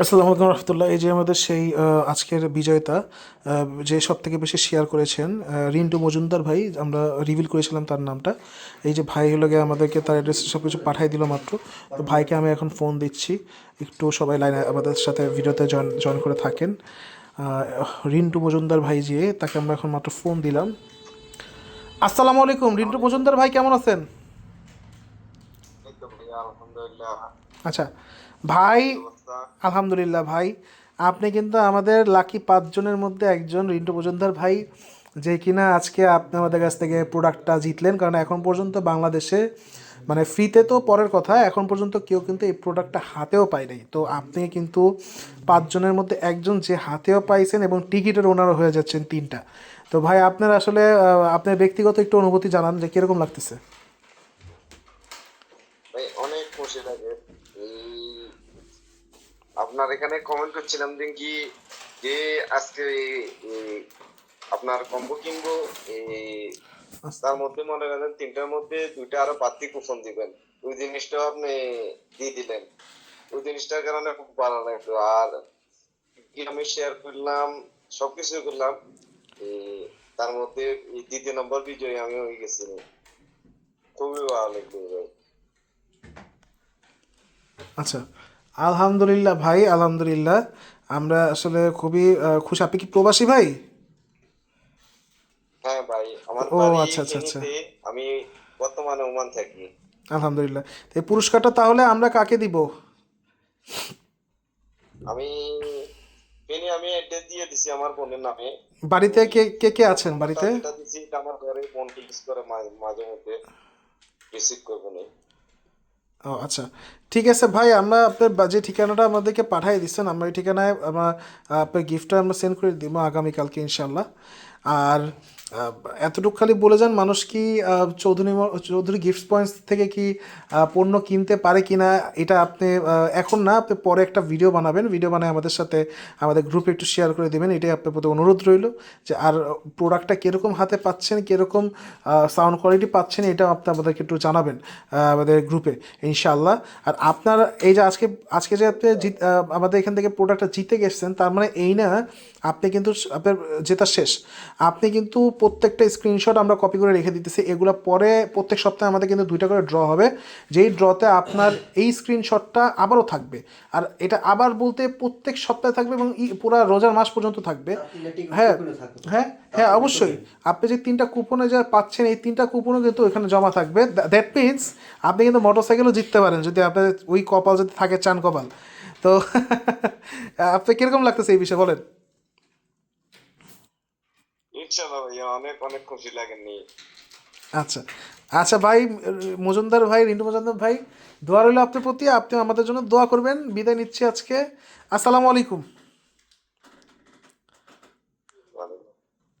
আসসালামু আলাইকুম রহমতুল্লাহ। এই যে আমাদের সেই আজকের বিজয়তা যে সব থেকে বেশি শেয়ার করেছেন রিন্টু মজুমদার ভাই আমরা রিভিল করেছিলাম তার নামটা। এই যে ভাই হলো গিয়ে আমাদেরকে তার অ্যাড্রেস সব কিছু পাঠিয়ে দিল মাত্র। তো ভাইকে আমি এখন ফোন দিচ্ছি। একটু সবাই লাইনে আমাদের সাথে ভিডিওতে জয়েন জয়েন করে থাকেন। রিন্টু মজুমদার ভাই যে তাকে আমরা এখন মাত্র ফোন দিলাম। আসসালামু আলাইকুম রিন্টু মজুমদার ভাই কেমন আছেন? আচ্ছা ভাই আলহামদুলিল্লাহ ভাই, আপনি কিন্তু আমাদের লাকি পাঁচজনের মধ্যে একজন, রিন্টু মজুমদার ভাই, যে কিনা আজকে আপনি আমাদের কাছ থেকে প্রোডাক্টটা জিতলেন। কারণ এখন পর্যন্ত বাংলাদেশে মানে ফ্রিতে তো পরের কথা, এখন পর্যন্ত কেউ কিন্তু এই প্রোডাক্টটা হাতেও পায় নাই। তো আপনি কিন্তু পাঁচজনের মধ্যে একজন যে হাতেও পাইছেন এবং টিকিটের ওনারও হয়ে যাচ্ছেন তিনটা। তো ভাই, আপনার আসলে আপনার ব্যক্তিগত একটু অনুভূতি জানান যে কীরকম লাগতেছে। অনেক খুশি লাগে। আপনার এখানে কমেন্ট করছিলাম যে কি যে আজকে আপনার কম্বো কিনবো তার মধ্যে মনে করেন তিনটার মধ্যে দুইটা আরও বাড়তি কুপন দিবেন। ওই জিনিসটাও আপনি দিয়ে দিলেন। ওই জিনিসটার কারণে খুব ভালো লাগল। আর আমি শেয়ার করলাম সবকিছু করলাম তার মধ্যে দ্বিতীয় নম্বর বিজয়ী আমি হয়ে গেছি। খুবই ভালো লাগল। আচ্ছা। আলহামদুলিল্লাহ ভাই আলহামদুলিল্লাহ। আমরা আসলে খুবই খুশি আপনি কি প্রবাসী ভাই? হ্যাঁ ভাই আমার ও, আচ্ছা, আচ্ছা, আচ্ছা। আমি বর্তমানে ওমান থাকি। আলহামদুলিল্লাহ। তো এই পুরস্কারটা তাহলে আমরা কাকে দিব? আমি ফেনী আমি অ্যাড্রেস দিয়ে দিছি আমার বোনের নামে। বাড়িতে কে কে কে আছেন বাড়িতে? এটা দিছি আমার ঘরে ফোন ইউজ করে মাঝে মধ্যে রিসিভ করব না। ও আচ্ছা। ঠিক আছে ভাই, আমরা আপনার যে ঠিকানাটা আমাদেরকে পাঠিয়ে দিচ্ছেন। আমরা এই ঠিকানায় আমরা আপনার গিফটটা আমরা সেন্ড করে দিব আগামীকালকে ইনশাল্লাহ আর এতটুকু খালি বলে যান মানুষ কি চৌধুরী চৌধুরী গিফট পয়েন্টস থেকে কি পণ্য কিনতে পারে কি না এটা আপনি এখন না, আপনি পরে একটা ভিডিও বানাবেন। ভিডিও বানায় আমাদের সাথে, আমাদের গ্রুপে একটু শেয়ার করে দেবেন। এটাই আপনার প্রতি অনুরোধ রইল যে আর প্রোডাক্টটা কীরকম হাতে পাচ্ছেন, কীরকম সাউন্ড কোয়ালিটি পাচ্ছেন এটা আপনি আমাদেরকে একটু জানাবেন আমাদের গ্রুপে ইনশাআল্লাহ। আর আপনার এই যে আজকে আজকে যে আপনি জিত আমাদের এখান থেকে প্রোডাক্টটা জিতে গেছেন, তার মানে এই না, আপনি কিন্তু আপনার জেতা শেষ। আপনি কিন্তু প্রত্যেকটা স্ক্রিনশট আমরা কপি করে রেখে দিতেছি। এগুলো পরে প্রত্যেক সপ্তাহে আমাদের কিন্তু দুইটা করে ড্র হবে। যেই ড্রতে আপনার এই স্ক্রিনশটটা আবারও থাকবে। আর এটা আবার বলতে প্রত্যেক সপ্তাহে থাকবে এবং পুরা রোজার মাস পর্যন্ত থাকবে। হ্যাঁ হ্যাঁ হ্যাঁ অবশ্যই। আপনি যে তিনটা কুপনে যা পাচ্ছেন এই তিনটা কুপনও কিন্তু এখানে জমা থাকবে। দ্যাট মিনস আপনি কিন্তু মোটরসাইকেলও জিততে পারেন যদি আপনার ওই কপাল যদি থাকে চান কপাল। তো আপনি কীরকম লাগতেছে এই বিষয়ে বলেন? অনেক অনেক খুশি লাগেনি আচ্ছা। আচ্ছা ভাই, মজুমদার ভাই, রিন্টু মজুমদার ভাই, দোয়া রইল আপনার প্রতি। আপনি আমাদের জন্য দোয়া করবেন। বিদায় নিচ্ছি আজকে। আসসালামু আলাইকুম।